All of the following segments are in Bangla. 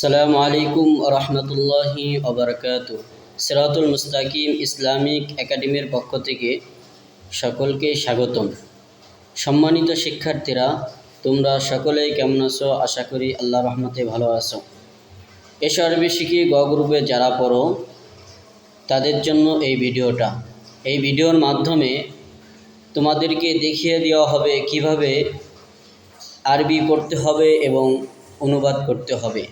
আসসালামু আলাইকুম রহমতুল্লাহি ওবরকাত সিরাতুল মুস্তাকিম ইসলামিক একাডেমির পক্ষ থেকে সকলকে স্বাগতম। সম্মানিত শিক্ষার্থীরা, তোমরা সকলেই কেমন আছো? আশা করি আল্লাহ রহমতে ভালো আছো। এসো আরবি শিখি গ গ্রুপে যারা পড়ো, তাদের জন্য এই ভিডিওটা। এই ভিডিওর মাধ্যমে তোমাদেরকে দেখিয়ে দেওয়া হবে কীভাবে আরবি পড়তে হবে এবং অনুবাদ করতে হবে।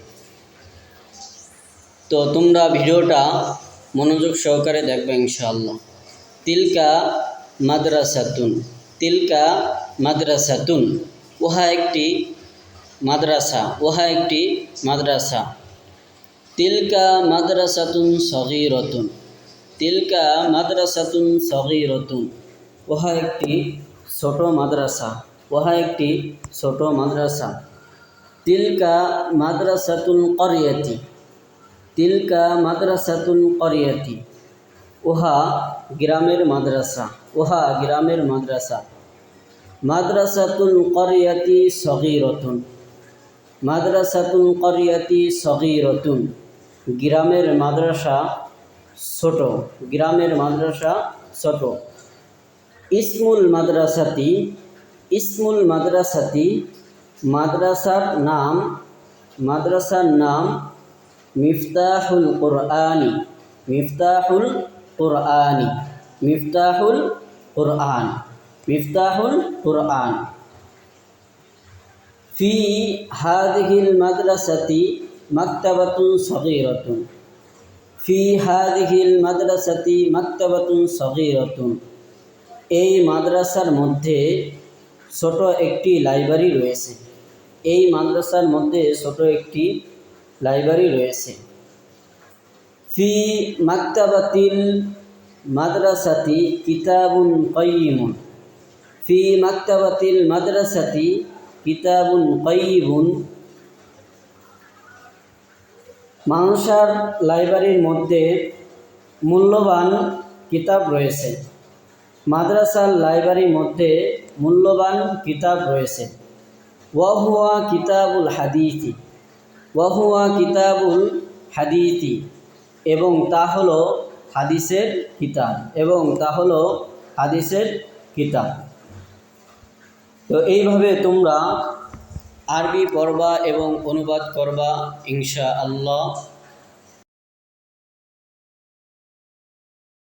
তো তোমরা ভিডিওটা মনোযোগ সহকারে দেখবে ইনশাআল্লাহ। তিলকা মাদ্রাসাতুন তিলকা মাদ্রাসাতুন, উহা একটি মাদ্রাসা, উহা একটি মাদ্রাসা। তিলকা মাদ্রাসাতুন সগীরতুন, তিলকা মাদ্রাসাতুন সগীরতুন, উহা একটি ছোট মাদ্রাসা, উহা একটি ছোট মাদ্রাসা। তিলকা মাদ্রাসাতুল করিয়াতি তিলকা মাদ্রাসাতুল করিয়াতি। উহা গ্রামের মাদ্রাসা, উহা গ্রামের মাদ্রাসা। মাদ্রাসাতুল করিয়াতি সগীরতুন। মাদ্রাসাতুল করিয়াতি সগীরতুন। গ্রামের মাদ্রাসা ছোট, গ্রামের মাদ্রাসা ছোট। ইসমুল মাদ্রাসাতি ইসমুল মাদ্রাসাতি মাদ্রাসার নাম মাদ্রাসার নাম মিফতাহুল কোরআনি মিফতাহুল কোরআনি, মিফতাহুল কোরআন মিফতাহুল কোরআন। ফি হাদিহিল মাদ্রাসাতি মাক্তাবাতুন সগীরাতুন। ফি হাদিহিল মাদ্রাসাতি মাক্তাবাতুন সগীরাতুন। এই মাদ্রাসার মধ্যে ছোট একটি লাইব্রেরি রয়েছে। এই মাদ্রাসার মধ্যে ছোট একটি লাইব্রেরি রয়েছে। ফি মাক্তাবাতিল মাদ্রাসাতি কিতাবুন কয়িমুন ফি মাক্তাবাতিল মাদ্রাসাতি কিতাবুন কয়িবুন মানুষার লাইব্রেরির মধ্যে মূল্যবান কিতাব রয়েছে। মাদ্রাসার লাইব্রেরির মধ্যে মূল্যবান কিতাব রয়েছে। ওয়াহুয়া কিতাবুল হাদিসি। ওয়াহুয়া কিতাবুল হাদিতি। এবং তা হলো হাদিসের কিতাব। এবং তা হলো হাদিসের কিতাব। তো এইভাবে তোমরা আরবি পড়বা এবং অনুবাদ করবা ইনশা আল্লাহ